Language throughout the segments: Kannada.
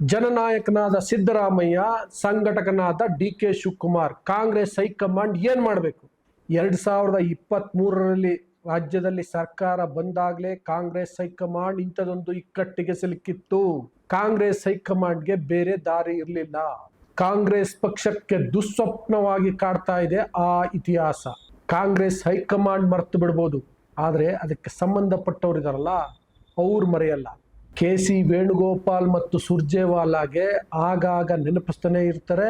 ಜನನಾಯಕನಾದ Siddaramaiah, ಸಂಘಟಕನಾದ D K Shivakumar, Congress high command ಏನು ಮಾಡಬೇಕು? ಎರಡು ಸಾವಿರದ ಇಪ್ಪತ್ತ್ಮೂರರಲ್ಲಿ ರಾಜ್ಯದಲ್ಲಿ ಸರ್ಕಾರ ಬಂದಾಗಲೇ ಕಾಂಗ್ರೆಸ್ ಹೈಕಮಾಂಡ್ ಇಂಥದೊಂದು ಇಕ್ಕಟ್ಟಿಗೆ ಸಿಲುಕಿತ್ತು. ಕಾಂಗ್ರೆಸ್ ಹೈಕಮಾಂಡ್ಗೆ ಬೇರೆ ದಾರಿ ಇರಲಿಲ್ಲ. ಕಾಂಗ್ರೆಸ್ ಪಕ್ಷಕ್ಕೆ ದುಸ್ವಪ್ನವಾಗಿ ಕಾಡ್ತಾ ಇದೆ ಆ ಇತಿಹಾಸ. ಕಾಂಗ್ರೆಸ್ ಹೈಕಮಾಂಡ್ ಮರೆತು ಬಿಡ್ಬೋದು. ಆದರೆ ಅದಕ್ಕೆ ಸಂಬಂಧಪಟ್ಟವರಿದಾರಲ್ಲ, ಅವ್ರು ಮರೆಯಲ್ಲ. ಕೆ ಸಿ ವೇಣುಗೋಪಾಲ್ ಮತ್ತು ಸುರ್ಜೇವಾಲಾಗೆ ಆಗಾಗ ನೆನಪಿಸ್ತಾನೆ ಇರ್ತಾರೆ.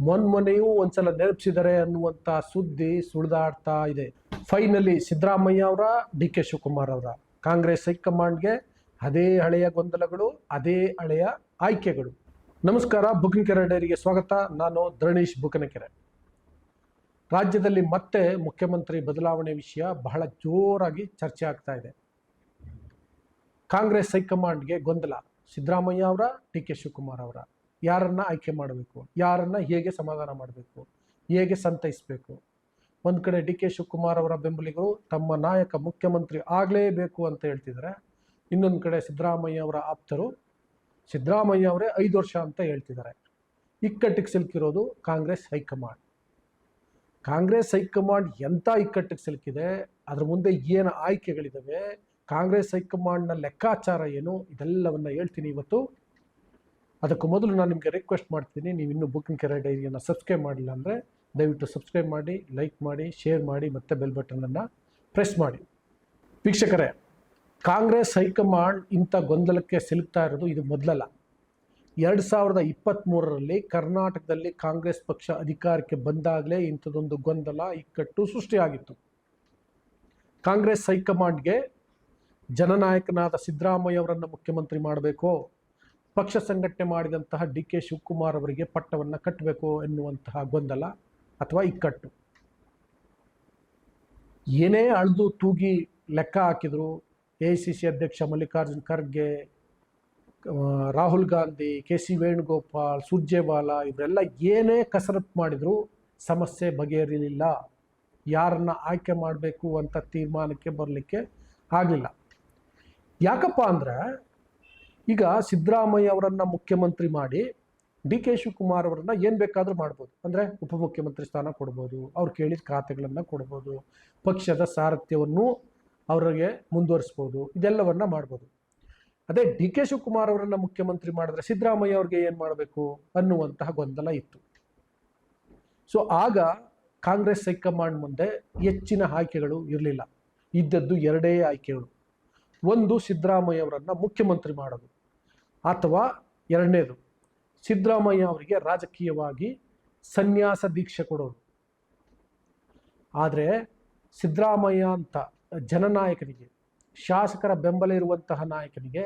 ಮೊನ್ಮೊನೆಯೂ ಒಂದ್ಸಲ ನೆನಪಿಸಿದರೆ ಅನ್ನುವಂಥ ಸುದ್ದಿ ಸುಳಿದಾಡ್ತಾ ಇದೆ. ಫೈನಲಿ ಸಿದ್ದರಾಮಯ್ಯ ಅವರ, ಡಿ ಕೆ ಶಿವಕುಮಾರ್ ಅವರ. ಕಾಂಗ್ರೆಸ್ ಹೈಕಮಾಂಡ್ಗೆ ಅದೇ ಹಳೆಯ ಗೊಂದಲಗಳು, ಅದೇ ಹಳೆಯ ಆಯ್ಕೆಗಳು. ನಮಸ್ಕಾರ ಬುಕನಕೆರೆ ಡೈರಿಗೆ ಸ್ವಾಗತ. ನಾನು ಧರಣೀಶ್ ಬುಕನಕೆರೆ ರಾಜ್ಯದಲ್ಲಿ ಮತ್ತೆ ಮುಖ್ಯಮಂತ್ರಿ ಬದಲಾವಣೆ ವಿಷಯ ಬಹಳ ಜೋರಾಗಿ ಚರ್ಚೆ ಆಗ್ತಾ ಇದೆ. ಕಾಂಗ್ರೆಸ್ ಹೈಕಮಾಂಡ್ಗೆ ಗೊಂದಲ. ಸಿದ್ದರಾಮಯ್ಯ ಅವರ ಡಿ ಕೆ ಶಿವಕುಮಾರ್ ಅವರ. ಯಾರನ್ನ ಆಯ್ಕೆ ಮಾಡಬೇಕು? ಯಾರನ್ನ ಹೇಗೆ ಸಮಾಧಾನ ಮಾಡಬೇಕು? ಹೇಗೆ ಸಂತೈಸಬೇಕು? ಒಂದು ಕಡೆ ಡಿ ಕೆ ಶಿವಕುಮಾರ್ ಅವರ ಬೆಂಬಲಿಗರು ತಮ್ಮ ನಾಯಕ ಮುಖ್ಯಮಂತ್ರಿ ಆಗಲೇಬೇಕು ಅಂತ ಹೇಳ್ತಿದ್ದಾರೆ ಇನ್ನೊಂದು ಕಡೆ ಸಿದ್ದರಾಮಯ್ಯ ಅವರ ಆಪ್ತರು ಸಿದ್ದರಾಮಯ್ಯ ಅವರೇ ಐದು ವರ್ಷ ಅಂತ ಹೇಳ್ತಿದ್ದಾರೆ ಇಕ್ಕಟ್ಟಿಗೆ ಸಿಲುಕಿರೋದು Congress high command. Congress high command ಎಂಥ ಇಕ್ಕಟ್ಟಿಗೆ ಸಿಲುಕಿದೆ, ಅದ್ರ ಮುಂದೆ ಏನು ಆಯ್ಕೆಗಳಿದ್ದಾವೆ ಕಾಂಗ್ರೆಸ್ ಹೈಕಮಾಂಡ್ನ ಲೆಕ್ಕಾಚಾರ ಏನು? ಇದೆಲ್ಲವನ್ನು ಹೇಳ್ತೀನಿ ಇವತ್ತು. ಅದಕ್ಕೂ ಮೊದಲು ನಾನು ನಿಮಗೆ ರಿಕ್ವೆಸ್ಟ್ ಮಾಡ್ತೀನಿ, ನೀವು ಇನ್ನೂ ಬುಕಿಂಗ್ ಕೆರೆ ಡೈರಿಯನ್ನು ಸಬ್ಸ್ಕ್ರೈಬ್ ಮಾಡಿಲ್ಲ ಅಂದರೆ ದಯವಿಟ್ಟು ಸಬ್ಸ್ಕ್ರೈಬ್ ಮಾಡಿ ಲೈಕ್ ಮಾಡಿ ಶೇರ್ ಮಾಡಿ, ಮತ್ತು ಬೆಲ್ ಬಟನನ್ನು ಪ್ರೆಸ್ ಮಾಡಿ. ವೀಕ್ಷಕರೇ, ಕಾಂಗ್ರೆಸ್ ಹೈಕಮಾಂಡ್ ಇಂಥ ಗೊಂದಲಕ್ಕೆ ಸಿಲುಕ್ತಾ ಇರೋದು ಇದು ಮೊದಲಲ್ಲ. ಎರಡು ಸಾವಿರದ ಇಪ್ಪತ್ತ್ಮೂರರಲ್ಲಿ ಕರ್ನಾಟಕದಲ್ಲಿ ಕಾಂಗ್ರೆಸ್ ಪಕ್ಷ ಅಧಿಕಾರಕ್ಕೆ ಬಂದಾಗಲೇ ಇಂಥದ್ದೊಂದು ಗೊಂದಲ, ಇಕ್ಕಟ್ಟು ಸೃಷ್ಟಿಯಾಗಿತ್ತು. ಕಾಂಗ್ರೆಸ್ ಹೈಕಮಾಂಡ್ಗೆ ಜನನಾಯಕನಾದ ಸಿದ್ದರಾಮಯ್ಯ ಅವರನ್ನು ಮುಖ್ಯಮಂತ್ರಿ ಮಾಡಬೇಕು? ಪಕ್ಷ ಸಂಘಟನೆ ಮಾಡಿದಂತಹ ಡಿ ಕೆ ಶಿವಕುಮಾರ್ ಅವರಿಗೆ ಪಟ್ಟವನ್ನು ಕಟ್ಟಬೇಕು ಎನ್ನುವಂತಹ ಗೊಂದಲ ಅಥವಾ ಇಕ್ಕಟ್ಟು? ಏನೇ ಅಳ್ದು ತೂಗಿ ಲೆಕ್ಕ ಹಾಕಿದ್ರು, ಎ ಸಿ ಸಿ ಅಧ್ಯಕ್ಷ ಮಲ್ಲಿಕಾರ್ಜುನ್ ಖರ್ಗೆ ರಾಹುಲ್ ಗಾಂಧಿ, ಕೆ ಸಿ ವೇಣುಗೋಪಾಲ್, ಸುರ್ಜೇವಾಲಾ ಇವರೆಲ್ಲ ಏನೇ ಕಸರತ್ತು ಮಾಡಿದ್ರು ಸಮಸ್ಯೆ ಬಗೆಹರಿಲಿಲ್ಲ. ಯಾರನ್ನ ಆಯ್ಕೆ ಮಾಡಬೇಕು ಅಂತ ತೀರ್ಮಾನಕ್ಕೆ ಬರಲಿಕ್ಕೆ ಆಗಲಿಲ್ಲ. ಯಾಕಪ್ಪ ಅಂದ್ರೆ ಈಗ ಸಿದ್ದರಾಮಯ್ಯ ಅವರನ್ನು ಮುಖ್ಯಮಂತ್ರಿ ಮಾಡಿ ಡಿ ಕೆ ಶಿವಕುಮಾರ್ ಅವರನ್ನ ಏನು ಬೇಕಾದರೂ ಮಾಡ್ಬೋದು. ಅಂದರೆ ಉಪಮುಖ್ಯಮಂತ್ರಿ ಸ್ಥಾನ ಕೊಡ್ಬೋದು, ಅವ್ರು ಕೇಳಿದ ಖಾತೆಗಳನ್ನು ಕೊಡ್ಬೋದು, ಪಕ್ಷದ ಸಾರಥ್ಯವನ್ನು ಅವರಿಗೆ ಮುಂದುವರಿಸ್ಬೋದು, ಇದೆಲ್ಲವನ್ನ ಮಾಡ್ಬೋದು. ಅದೇ ಡಿ ಕೆ ಶಿವಕುಮಾರ್ ಅವರನ್ನು ಮುಖ್ಯಮಂತ್ರಿ ಮಾಡಿದ್ರೆ ಸಿದ್ದರಾಮಯ್ಯ ಅವ್ರಿಗೆ ಏನು ಮಾಡಬೇಕು ಅನ್ನುವಂತಹ ಗೊಂದಲ ಇತ್ತು. ಸೊ ಆಗ ಕಾಂಗ್ರೆಸ್ ಹೈಕಮಾಂಡ್ ಮುಂದೆ ಹೆಚ್ಚಿನ ಆಯ್ಕೆಗಳು ಇರಲಿಲ್ಲ. ಇದ್ದದ್ದು ಎರಡೇ ಆಯ್ಕೆಗಳು. ಒಂದು ಸಿದ್ದರಾಮಯ್ಯ ಅವರನ್ನ ಮುಖ್ಯಮಂತ್ರಿ ಮಾಡೋದು ಅಥವಾ ಎರಡನೇದು ಸಿದ್ದರಾಮಯ್ಯ ಅವರಿಗೆ ರಾಜಕೀಯವಾಗಿ ಸನ್ಯಾಸ ದೀಕ್ಷೆ ಕೊಡೋದು. ಆದರೆ ಸಿದ್ದರಾಮಯ್ಯ ಅಂತ ಜನನಾಯಕನಿಗೆ, ಶಾಸಕರ ಬೆಂಬಲ ಇರುವಂತಹ ನಾಯಕನಿಗೆ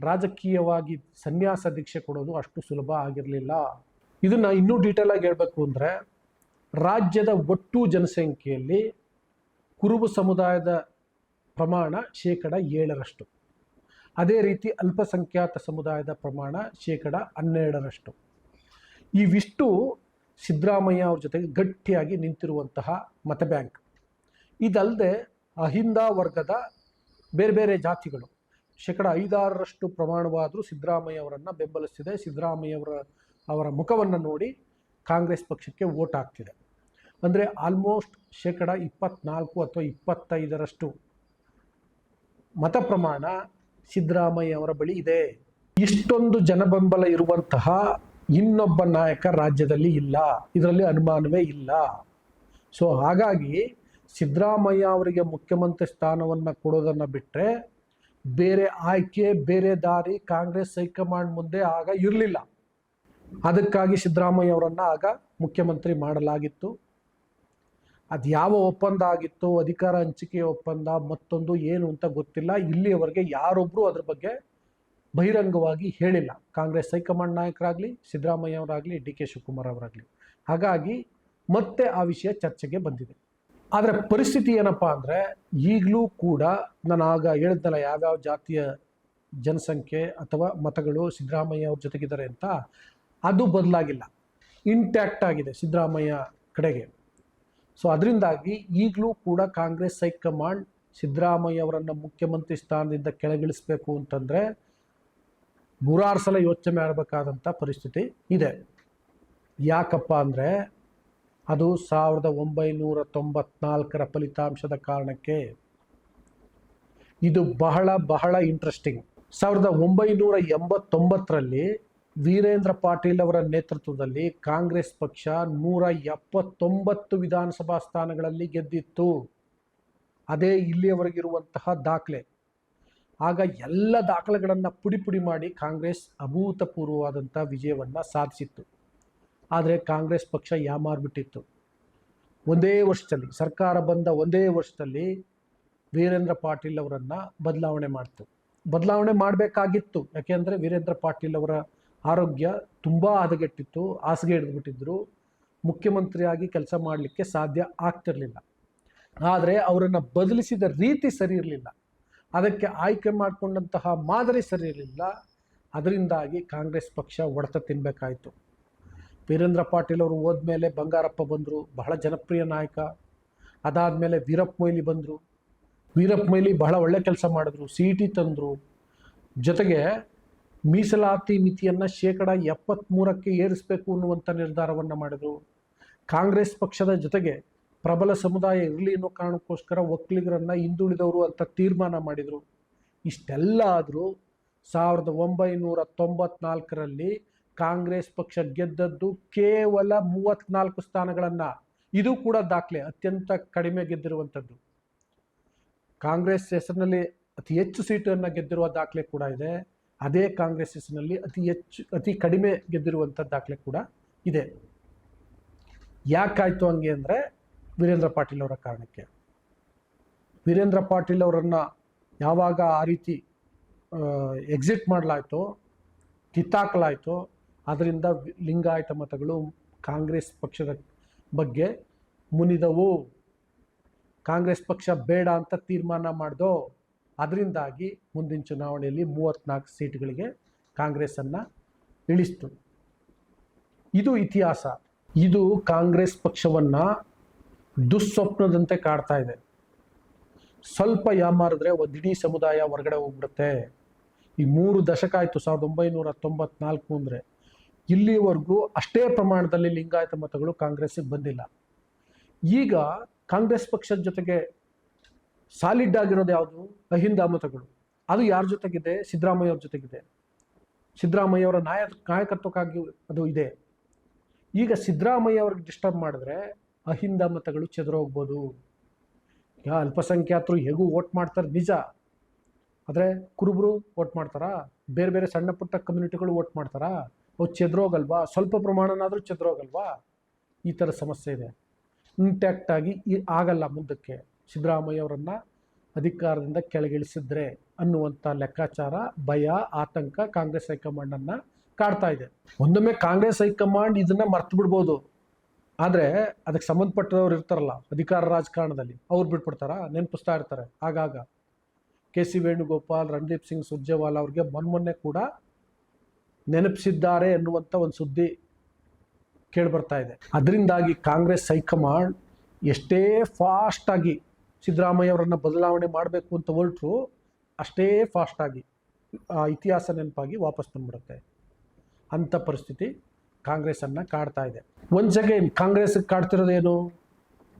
ರಾಜಕೀಯವಾಗಿ ಸನ್ಯಾಸ ದೀಕ್ಷೆ ಕೊಡೋದು ಅಷ್ಟು ಸುಲಭ ಆಗಿರಲಿಲ್ಲ. ಇದನ್ನು ಇನ್ನೂ ಡೀಟೇಲ್ ಆಗಿ ಹೇಳಬೇಕು ಅಂದರೆ, ರಾಜ್ಯದ ಒಟ್ಟು ಜನಸಂಖ್ಯೆಯಲ್ಲಿ ಕುರುಬ ಸಮುದಾಯದ ಪ್ರಮಾಣ ಶೇಕಡ ಏಳರಷ್ಟು. ಅದೇ ರೀತಿ ಅಲ್ಪಸಂಖ್ಯಾತ ಸಮುದಾಯದ ಪ್ರಮಾಣ ಶೇಕಡ ಹನ್ನೆರಡರಷ್ಟು. ಇವಿಷ್ಟು ಸಿದ್ದರಾಮಯ್ಯ ಅವ್ರ ಜೊತೆಗೆ ಗಟ್ಟಿಯಾಗಿ ನಿಂತಿರುವಂತಹ ಮತ ಬ್ಯಾಂಕ್ ಇದಲ್ಲದೆ ಅಹಿಂದ ವರ್ಗದ ಬೇರೆ ಬೇರೆ ಜಾತಿಗಳು. ಶೇಕಡ ಐದಾರರಷ್ಟು ಪ್ರಮಾಣವಾದರೂ ಸಿದ್ದರಾಮಯ್ಯ ಅವರನ್ನು ಬೆಂಬಲಿಸ್ತಿದೆ. ಸಿದ್ದರಾಮಯ್ಯ ಅವರ ಅವರ ಮುಖವನ್ನು ನೋಡಿ ಕಾಂಗ್ರೆಸ್ ಪಕ್ಷಕ್ಕೆ ವೋಟ್ ಆಗ್ತಿದೆ. ಅಂದರೆ ಆಲ್ಮೋಸ್ಟ್ ಶೇಕಡ ಇಪ್ಪತ್ನಾಲ್ಕು ಅಥವಾ ಇಪ್ಪತ್ತೈದರಷ್ಟು ಮತ ಪ್ರಮಾಣ ಸಿದ್ದರಾಮಯ್ಯ ಅವರ ಬಳಿ ಇದೆ. ಇಷ್ಟೊಂದು ಜನಬೆಂಬಲ ಇರುವಂತಹ ಇನ್ನೊಬ್ಬ ನಾಯಕ ರಾಜ್ಯದಲ್ಲಿ ಇಲ್ಲ. ಇದರಲ್ಲಿ ಅನುಮಾನವೇ ಇಲ್ಲ. ಸೊ ಹಾಗಾಗಿ ಸಿದ್ದರಾಮಯ್ಯ ಅವರಿಗೆ ಮುಖ್ಯಮಂತ್ರಿ ಸ್ಥಾನವನ್ನು ಕೊಡೋದನ್ನು ಬಿಟ್ಟರೆ ಬೇರೆ ಆಯ್ಕೆ, ಬೇರೆ ದಾರಿ ಕಾಂಗ್ರೆಸ್ ಹೈಕಮಾಂಡ್ ಮುಂದೆ ಆಗ ಇರಲಿಲ್ಲ. ಅದಕ್ಕಾಗಿ ಸಿದ್ದರಾಮಯ್ಯ ಅವರನ್ನು ಆಗ ಮುಖ್ಯಮಂತ್ರಿ ಮಾಡಲಾಗಿತ್ತು. ಅದು ಯಾವ ಒಪ್ಪಂದ ಆಗಿತ್ತು, ಅಧಿಕಾರ ಹಂಚಿಕೆ ಒಪ್ಪಂದ, ಮತ್ತೊಂದು ಏನು ಅಂತ ಗೊತ್ತಿಲ್ಲ. ಇಲ್ಲಿಯವರೆಗೆ ಯಾರೊಬ್ಬರೂ ಅದ್ರ ಬಗ್ಗೆ ಬಹಿರಂಗವಾಗಿ ಹೇಳಿಲ್ಲ. ಕಾಂಗ್ರೆಸ್ ಹೈಕಮಾಂಡ್ ನಾಯಕರಾಗಲಿ ಸಿದ್ದರಾಮಯ್ಯ ಅವರಾಗಲಿ ಡಿ ಕೆ ಶಿವಕುಮಾರ್ ಅವರಾಗಲಿ. ಹಾಗಾಗಿ ಮತ್ತೆ ಆ ವಿಷಯ ಚರ್ಚೆಗೆ ಬಂದಿದೆ. ಆದರೆ ಪರಿಸ್ಥಿತಿ ಏನಪ್ಪ ಅಂದರೆ, ಈಗಲೂ ಕೂಡ ನಾನು ಆಗ ಹೇಳಿದ್ನಲ್ಲ ಯಾವ್ಯಾವ ಜಾತಿಯ ಜನಸಂಖ್ಯೆ ಅಥವಾ ಮತಗಳು ಸಿದ್ದರಾಮಯ್ಯ ಅವ್ರ ಜೊತೆಗಿದ್ದಾರೆ ಅಂತ, ಅದು ಬದಲಾಗಿಲ್ಲ. ಇಂಟ್ಯಾಕ್ಟ್ ಆಗಿದೆ ಸಿದ್ದರಾಮಯ್ಯ ಕಡೆಗೆ. ಸೊ ಅದರಿಂದಾಗಿ ಈಗಲೂ ಕೂಡ ಕಾಂಗ್ರೆಸ್ ಹೈಕಮಾಂಡ್ ಸಿದ್ದರಾಮಯ್ಯ ಅವರನ್ನು ಮುಖ್ಯಮಂತ್ರಿ ಸ್ಥಾನದಿಂದ ಕೆಳಗಿಳಿಸಬೇಕು ಅಂತಂದರೆ ನೂರಾರು ಸಲ ಯೋಚನೆ ಮಾಡಬೇಕಾದಂಥ ಪರಿಸ್ಥಿತಿ ಇದೆ. ಯಾಕಪ್ಪ ಅಂದರೆ ಅದು ಸಾವಿರದ ಒಂಬೈನೂರ ತೊಂಬತ್ನಾಲ್ಕರ ಫಲಿತಾಂಶದ ಕಾರಣಕ್ಕೆ ಇದು ಬಹಳ ಬಹಳ ಇಂಟ್ರೆಸ್ಟಿಂಗ್ ಸಾವಿರದ ಒಂಬೈನೂರ ಎಂಬತ್ತೊಂಬತ್ತರಲ್ಲಿ ವೀರೇಂದ್ರ ಪಾಟೀಲ್ ಅವರ ನೇತೃತ್ವದಲ್ಲಿ ಕಾಂಗ್ರೆಸ್ ಪಕ್ಷ ನೂರ ಎಪ್ಪತ್ತೊಂಬತ್ತು ವಿಧಾನಸಭಾ ಸ್ಥಾನಗಳಲ್ಲಿ ಗೆದ್ದಿತ್ತು. ಅದೇ ಇಲ್ಲಿಯವರೆಗಿರುವಂತಹ ದಾಖಲೆ. ಆಗ ಎಲ್ಲ ದಾಖಲೆಗಳನ್ನು ಪುಡಿ ಪುಡಿ ಮಾಡಿ ಕಾಂಗ್ರೆಸ್ ಅಭೂತಪೂರ್ವವಾದಂಥ ವಿಜಯವನ್ನು ಸಾಧಿಸಿತ್ತು. ಆದರೆ ಕಾಂಗ್ರೆಸ್ ಪಕ್ಷ ಯಾಮಾರ್ಬಿಟ್ಟಿತ್ತು. ಒಂದೇ ವರ್ಷದಲ್ಲಿ, ಸರ್ಕಾರ ಬಂದ ಒಂದೇ ವರ್ಷದಲ್ಲಿ ವೀರೇಂದ್ರ ಪಾಟೀಲ್ ಅವರನ್ನು ಬದಲಾವಣೆ ಮಾಡ್ತು. ಬದಲಾವಣೆ ಮಾಡಬೇಕಾಗಿತ್ತು. ಯಾಕೆಂದರೆ ವೀರೇಂದ್ರ ಪಾಟೀಲ್ ಅವರ ಆರೋಗ್ಯ ತುಂಬ ಹದಗೆಟ್ಟಿತ್ತು, ಹಾಸಿಗೆ ಹಿಡಿದ್ಬಿಟ್ಟಿದ್ರು. ಮುಖ್ಯಮಂತ್ರಿಯಾಗಿ ಕೆಲಸ ಮಾಡಲಿಕ್ಕೆ ಸಾಧ್ಯ ಆಗ್ತಿರಲಿಲ್ಲ. ಆದರೆ ಅವರನ್ನು ಬದಲಿಸಿದ ರೀತಿ ಸರಿ ಇರಲಿಲ್ಲ. ಅದಕ್ಕೆ ಆಯ್ಕೆ ಮಾಡಿಕೊಂಡಂತಹ ಮಾದರಿ ಸರಿ ಇರಲಿಲ್ಲ. ಅದರಿಂದಾಗಿ ಕಾಂಗ್ರೆಸ್ ಪಕ್ಷ ಒಡೆತ ತಿನ್ನಬೇಕಾಯಿತು ವೀರೇಂದ್ರ ಪಾಟೀಲ್ ಅವರು ಹೋದ್ಮೇಲೆ ಬಂಗಾರಪ್ಪ ಬಂದರು, ಬಹಳ ಜನಪ್ರಿಯ ನಾಯಕ. ಅದಾದಮೇಲೆ ವೀರಪ್ಪ ಮೊಯ್ಲಿ ಬಂದರು. ವೀರಪ್ಪ ಮೊಯ್ಲಿ ಬಹಳ ಒಳ್ಳೆ ಕೆಲಸ ಮಾಡಿದ್ರು ಸಿ ಇ ಟಿ ತಂದರು. ಜೊತೆಗೆ ಮೀಸಲಾತಿ ಮಿತಿಯನ್ನು ಶೇಕಡ ಎಪ್ಪತ್ತ್ಮೂರಕ್ಕೆ ಏರಿಸಬೇಕು ಅನ್ನುವಂಥ ನಿರ್ಧಾರವನ್ನು ಮಾಡಿದರು. ಕಾಂಗ್ರೆಸ್ ಪಕ್ಷದ ಜೊತೆಗೆ ಪ್ರಬಲ ಸಮುದಾಯ ಇರಲಿ ಅನ್ನೋ ಕಾರಣಕ್ಕೋಸ್ಕರ ಒಕ್ಕಲಿಗರನ್ನು ಹಿಂದುಳಿದವರು ಅಂತ ತೀರ್ಮಾನ ಮಾಡಿದರು. ಇಷ್ಟೆಲ್ಲ ಆದರೂ ಸಾವಿರದ ಒಂಬೈನೂರ ತೊಂಬತ್ನಾಲ್ಕರಲ್ಲಿ ಕಾಂಗ್ರೆಸ್ ಪಕ್ಷ ಗೆದ್ದದ್ದು ಕೇವಲ ಮೂವತ್ನಾಲ್ಕು ಸ್ಥಾನಗಳನ್ನು. ಇದು ಕೂಡ ದಾಖಲೆ, ಅತ್ಯಂತ ಕಡಿಮೆ ಗೆದ್ದಿರುವಂಥದ್ದು. ಕಾಂಗ್ರೆಸ್ ಹೆಸರಿನಲ್ಲಿ ಅತಿ ಹೆಚ್ಚು ಸೀಟನ್ನು ಗೆದ್ದಿರುವ ದಾಖಲೆ ಕೂಡ ಇದೆ. ಅದೇ ಕಾಂಗ್ರೆಸ್ ಹೆಸರಿನಲ್ಲಿ ಅತಿ ಹೆಚ್ಚು, ಅತಿ ಕಡಿಮೆ ಗೆದ್ದಿರುವಂಥ ದಾಖಲೆ ಕೂಡ ಇದೆ. ಯಾಕಾಯಿತು ಹಂಗೆ ಅಂದರೆ ವೀರೇಂದ್ರ ಪಾಟೀಲ್ ಅವರ ಕಾರಣಕ್ಕೆ. ವೀರೇಂದ್ರ ಪಾಟೀಲ್ ಅವರನ್ನು ಯಾವಾಗ ಆ ರೀತಿ ಎಕ್ಸಿಟ್ ಮಾಡಲಾಯಿತು, ಕಿತ್ತಾಕಲಾಯಿತು ಅದರಿಂದ ಲಿಂಗಾಯತ ಮತಗಳು ಕಾಂಗ್ರೆಸ್ ಪಕ್ಷದ ಬಗ್ಗೆ ಮುನಿದವು. ಕಾಂಗ್ರೆಸ್ ಪಕ್ಷ ಬೇಡ ಅಂತ ತೀರ್ಮಾನ ಮಾಡ್ದೋ ಅದರಿಂದಾಗಿ ಮುಂದಿನ ಚುನಾವಣೆಯಲ್ಲಿ ಮೂವತ್ತ್ನಾಲ್ಕು ಸೀಟ್ಗಳಿಗೆ ಕಾಂಗ್ರೆಸ್ಸನ್ನು ಇಳಿಸ್ತು. ಇದು ಇತಿಹಾಸ. ಇದು ಕಾಂಗ್ರೆಸ್ ಪಕ್ಷವನ್ನು ದುಸ್ವಪ್ನದಂತೆ ಕಾಡ್ತಾ ಇದೆ. ಸ್ವಲ್ಪ ಯಾಮಾರಿದ್ರೆ ಒಂದು ಇಡೀ ಸಮುದಾಯ ಹೊರಗಡೆ ಹೋಗ್ಬಿಡುತ್ತೆ. ಈ ಮೂರು ದಶಕ ಆಯಿತು, ಸಾವಿರದ ಒಂಬೈನೂರ ತೊಂಬತ್ನಾಲ್ಕು ಅಂದರೆ. ಇಲ್ಲಿವರೆಗೂ ಅಷ್ಟೇ ಪ್ರಮಾಣದಲ್ಲಿ ಲಿಂಗಾಯತ ಮತಗಳು ಕಾಂಗ್ರೆಸ್ಸಿಗೆ ಬಂದಿಲ್ಲ. ಈಗ ಕಾಂಗ್ರೆಸ್ ಪಕ್ಷದ ಜೊತೆಗೆ ಸಾಲಿಡ್ ಆಗಿರೋದು ಯಾವುದು? ಅಹಿಂದ ಮತಗಳು ಅದು ಯಾರ ಜೊತೆಗಿದೆ? ಸಿದ್ದರಾಮಯ್ಯ ಅವ್ರ ಜೊತೆಗಿದೆ. ಸಿದ್ದರಾಮಯ್ಯ ಅವರ ನಾಯ ನಾಯಕತ್ವಕ್ಕಾಗಿ ಅದು ಇದೆ. ಈಗ ಸಿದ್ದರಾಮಯ್ಯ ಅವ್ರಿಗೆ ಡಿಸ್ಟರ್ಬ್ ಮಾಡಿದ್ರೆ ಅಹಿಂದ ಮತಗಳು ಹೋಗ್ಬೋದು. ಯಾ ಅಲ್ಪಸಂಖ್ಯಾತರು ಹೇಗೂ ವೋಟ್ ಮಾಡ್ತಾರೆ ನಿಜ. ಆದರೆ ಕುರುಬರು ವೋಟ್ ಮಾಡ್ತಾರಾ? ಬೇರೆ ಬೇರೆ ಸಣ್ಣ ಪುಟ್ಟ ಕಮ್ಯುನಿಟಿಗಳು ವೋಟ್ ಮಾಡ್ತಾರಾ? ಅವು ಚೆದ್ರೋಗಲ್ವಾ ಸ್ವಲ್ಪ ಪ್ರಮಾಣನಾದರೂ ಚೆದ್ರೋಗಲ್ವಾ ಈ ಥರ ಸಮಸ್ಯೆ ಇದೆ. ಇಂಟ್ಯಾಕ್ಟಾಗಿ ಆಗಿ ಆಗಲ್ಲ ಮುಂದಕ್ಕೆ. ಸಿದ್ದರಾಮಯ್ಯ ಅವರನ್ನು ಅಧಿಕಾರದಿಂದ ಕೆಳಗಿಳಿಸಿದ್ರೆ ಅನ್ನುವಂಥ ಲೆಕ್ಕಾಚಾರ, ಭಯ, ಆತಂಕ ಕಾಂಗ್ರೆಸ್ ಹೈಕಮಾಂಡನ್ನು ಕಾಡ್ತಾ ಇದೆ. ಒಂದೊಮ್ಮೆ ಕಾಂಗ್ರೆಸ್ ಹೈಕಮಾಂಡ್ ಇದನ್ನು ಮರ್ತು ಬಿಡ್ಬೋದು. ಆದರೆ ಅದಕ್ಕೆ ಸಂಬಂಧಪಟ್ಟವ್ರು ಇರ್ತಾರಲ್ಲ, ಅಧಿಕಾರ ರಾಜಕಾರಣದಲ್ಲಿ, ಅವ್ರು ಬಿಟ್ಬಿಡ್ತಾರಾ? ನೆನಪಿಸ್ತಾ ಇರ್ತಾರೆ. ಆಗಾಗ ಕೆ ಸಿ ವೇಣುಗೋಪಾಲ್, ರಣದೀಪ್ ಸಿಂಗ್ ಸುರ್ಜೇವಾಲಾ ಅವ್ರಿಗೆ ಮೊನ್ಮೊನ್ನೆ ಕೂಡ ನೆನಪಿಸಿದ್ದಾರೆ ಎನ್ನುವಂಥ ಒಂದು ಸುದ್ದಿ ಕೇಳಿಬರ್ತಾ ಇದೆ. ಅದರಿಂದಾಗಿ ಕಾಂಗ್ರೆಸ್ ಹೈಕಮಾಂಡ್ ಎಷ್ಟೇ ಫಾಸ್ಟಾಗಿ ಸಿದ್ದರಾಮಯ್ಯ ಅವರನ್ನು ಬದಲಾವಣೆ ಮಾಡಬೇಕು ಅಂತ ಹೊರಟರು, ಅಷ್ಟೇ ಫಾಸ್ಟಾಗಿ ಆ, ಇತಿಹಾಸ ನೆನಪಾಗಿ ವಾಪಸ್ ಬಂದ್ಬಿಡುತ್ತೆ. ಅಂಥ ಪರಿಸ್ಥಿತಿ ಕಾಂಗ್ರೆಸ್ಸನ್ನು ಕಾಡ್ತಾ ಇದೆ. ಒಂದು ಸೆಕೆಂಡ್ ಕಾಂಗ್ರೆಸ್ಗೆ ಕಾಡ್ತಿರೋದೇನು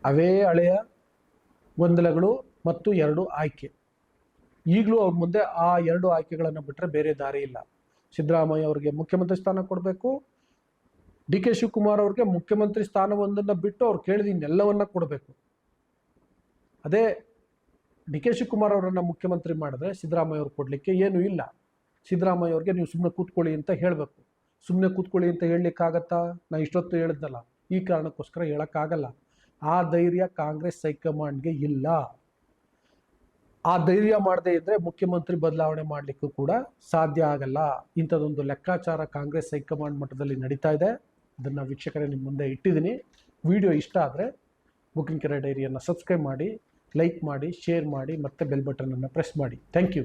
ಅವೇ ಹಳೆಯ ಗೊಂದಲಗಳು ಮತ್ತು ಎರಡು ಆಯ್ಕೆ. ಈಗಲೂ ಅವ್ರ ಮುಂದೆ ಆ ಎರಡು ಆಯ್ಕೆಗಳನ್ನು ಬಿಟ್ಟರೆ ಬೇರೆ ದಾರಿ ಇಲ್ಲ. ಸಿದ್ದರಾಮಯ್ಯ ಅವರಿಗೆ ಮುಖ್ಯಮಂತ್ರಿ ಸ್ಥಾನ ಕೊಡಬೇಕು. ಡಿ ಕೆ ಶಿವಕುಮಾರ್ ಅವ್ರಿಗೆ ಮುಖ್ಯಮಂತ್ರಿ ಸ್ಥಾನವೊಂದನ್ನು ಬಿಟ್ಟು ಅವ್ರು ಕೇಳಿದ ಇನ್ನೆಲ್ಲವನ್ನ ಕೊಡಬೇಕು. ಅದೇ ಡಿ ಕೆ ಶಿವಕುಮಾರ್ ಅವರನ್ನು ಮುಖ್ಯಮಂತ್ರಿ ಮಾಡಿದ್ರೆ ಸಿದ್ದರಾಮಯ್ಯ ಅವ್ರು ಕೊಡಲಿಕ್ಕೆ ಏನೂ ಇಲ್ಲ. ಸಿದ್ದರಾಮಯ್ಯ ಅವ್ರಿಗೆ ನೀವು ಸುಮ್ಮನೆ ಕೂತ್ಕೊಳ್ಳಿ ಅಂತ ಹೇಳಬೇಕು. ಸುಮ್ಮನೆ ಕೂತ್ಕೊಳ್ಳಿ ಅಂತ ಹೇಳಲಿಕ್ಕಾಗತ್ತಾ? ನಾ ಇಷ್ಟೊತ್ತು ಹೇಳಿದ್ನಲ್ಲ ಈ ಕಾರಣಕ್ಕೋಸ್ಕರ ಹೇಳೋಕ್ಕಾಗಲ್ಲ. ಆ ಧೈರ್ಯ ಕಾಂಗ್ರೆಸ್ ಹೈಕಮಾಂಡ್ಗೆ ಇಲ್ಲ. ಆ ಧೈರ್ಯ ಮಾಡದೇ ಇದ್ದರೆ ಮುಖ್ಯಮಂತ್ರಿ ಬದಲಾವಣೆ ಮಾಡಲಿಕ್ಕೂ ಕೂಡ ಸಾಧ್ಯ ಆಗಲ್ಲ. ಇಂಥದ್ದೊಂದು ಲೆಕ್ಕಾಚಾರ ಕಾಂಗ್ರೆಸ್ ಹೈಕಮಾಂಡ್ ಮಟ್ಟದಲ್ಲಿ ನಡೀತಾ ಇದೆ. ಅದನ್ನು ವೀಕ್ಷಕರೇ ನಿಮ್ಮ ಮುಂದೆ ಇಟ್ಟಿದ್ದೀನಿ. ವಿಡಿಯೋ ಇಷ್ಟ ಆದರೆ ಬುಕಿಂಗ್ ಕೆರೆ ಡೈರಿಯನ್ನು ಸಬ್ಸ್ಕ್ರೈಬ್ ಮಾಡಿ. ಲೈಕ್ ಮಾಡಿ ಶೇರ್ ಮಾಡಿ ಮತ್ತೆ ಬೆಲ್ ಬಟನನ್ನು ಪ್ರೆಸ್ ಮಾಡಿ. Thank you